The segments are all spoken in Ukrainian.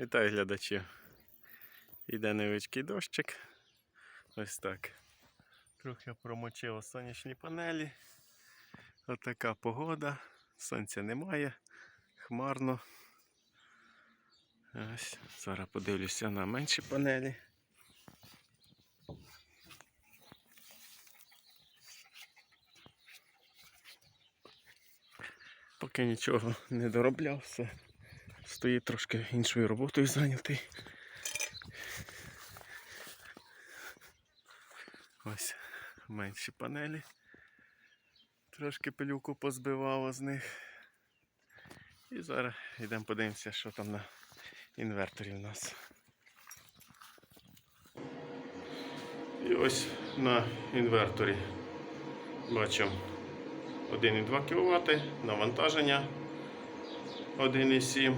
Вітаю глядачів. Іде невеличкий дощик. Ось так. Трохи промочило сонячні панелі. Отака погода. Сонця немає. Хмарно. Ось. Зараз подивлюся на менші панелі. Поки нічого не доробляв, все. Стоїть трошки іншою роботою зайнятий. Ось менші панелі. Трошки пилюку позбивало з них. І зараз йдемо подивимося, що там на інверторі в нас. І ось на інверторі бачимо 1,2 кВт, навантаження 1,7,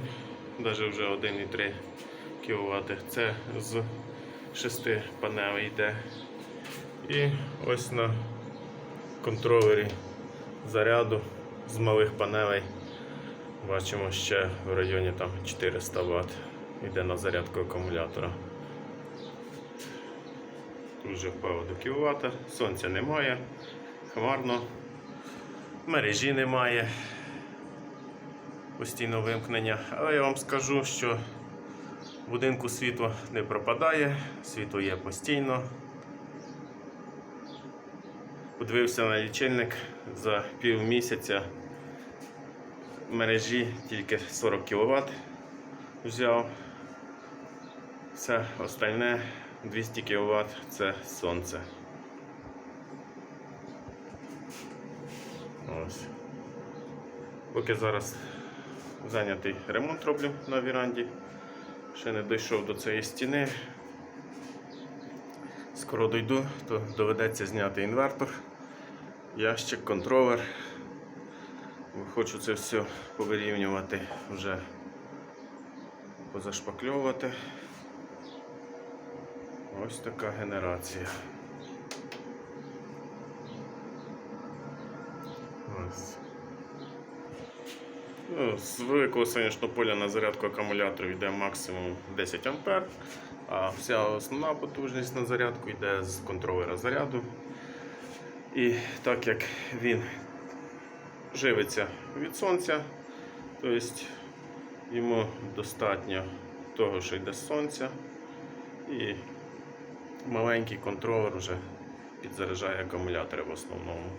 навіть вже 1,3 кВт. Це з 6 панелей йде. І ось на контролері заряду з малих панелей бачимо ще в районі там 400 Вт. Йде на зарядку акумулятора. Тут вже впало до кВт. Сонця немає, хмарно, мережі немає постійно вимкнення. Але я вам скажу, що в будинку світло не пропадає, світло є постійно. Подивився на лічильник за пів місяця мережі тільки 40 кВт взяв. Все остальне 200 кВт це сонце. Ось. Поки зараз зайнятий ремонт роблю на віранді. Ще не дійшов до цієї стіни. Скоро дойду, то доведеться зняти інвертор, ящик, контролер. Хочу це все повирівнювати, вже позашпакльовувати. Ось така генерація. Ось. Ну, з великого сонячного поля на зарядку акумуляторів йде максимум 10 А, а вся основна потужність на зарядку йде з контролера заряду. І так як він живиться від сонця, тобто йому достатньо того, що йде з сонця, і маленький контролер вже підзаряджає акумулятори в основному.